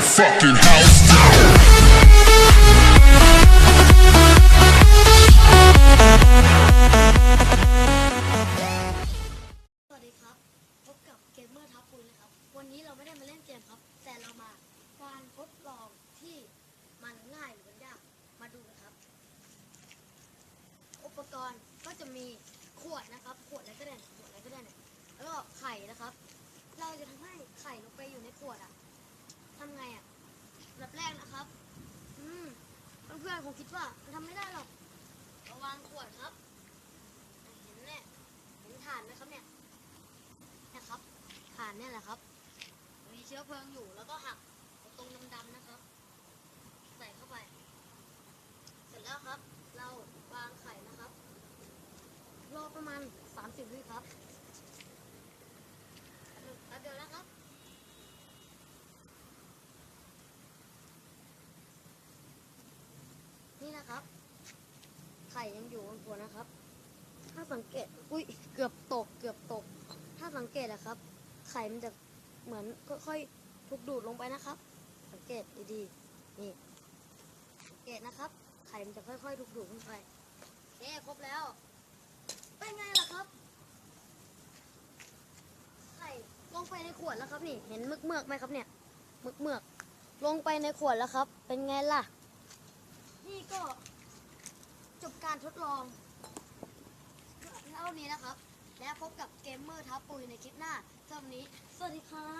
the fucking house down. สวัสดีครับ พบกับเกมเมอร์ทับปุยนะครับ วันนี้เราไม่ได้มาเล่นเกมครับ แต่เรามาการทดลองที่มันง่ายหรือมันยาก มาดูกันครับ อุปกรณ์ก็จะมีขวดนะครับขวดอะไรก็ได้นะขวดอะไรก็ได้นะแล้วก็ไข่นะครับ เราจะทำให้ไข่ลงไปอยู่ในขวดอะทำไงอะแบบแรกนะครับ อืม เพื่อนๆคงคิดว่ามันทำไม่ได้หรอกระวางขวดครับ เห็นเนี่ยเห็นฐานไหมครับเนี่ยนะครับฐานเนี่ยแหละครับ มีเชื้อเพลิงอยู่แล้วก็หักตรงดำๆนะครับ ใส่เข้าไป เสร็จแล้วครับ เราวางไข่นะครับ รอประมาณ 30วิครับแป๊บเดียวนะครับ นี่นะครับ ไข่ยังอยู่บนขวดนะครับ ถ้าสังเกต อุ้ย เกือบตก เกือบตก ถ้าสังเกตนะครับ ไข่มันจะเหมือนค่อยๆถูกดูดลงไปนะครับ สังเกตดีๆ นี่ สังเกตนะครับ ไข่มันจะค่อยๆถูกดูดลงไปโอเคครบแล้ว เป็นไงล่ะครับ ไข่ลงไปในขวดแล้วครับนี่ เห็นมึกเมือกไหมครับเนี่ย มึกเมือก ลงไปในขวดแล้วครับ เป็นไงล่ะ นี่ก็ จบการทดลองเท่านี้นะครับ แล้วพบกับเกมเมอร์ท้าปุยในคลิปหน้าสำหรับวันนี้ สวัสดีครับ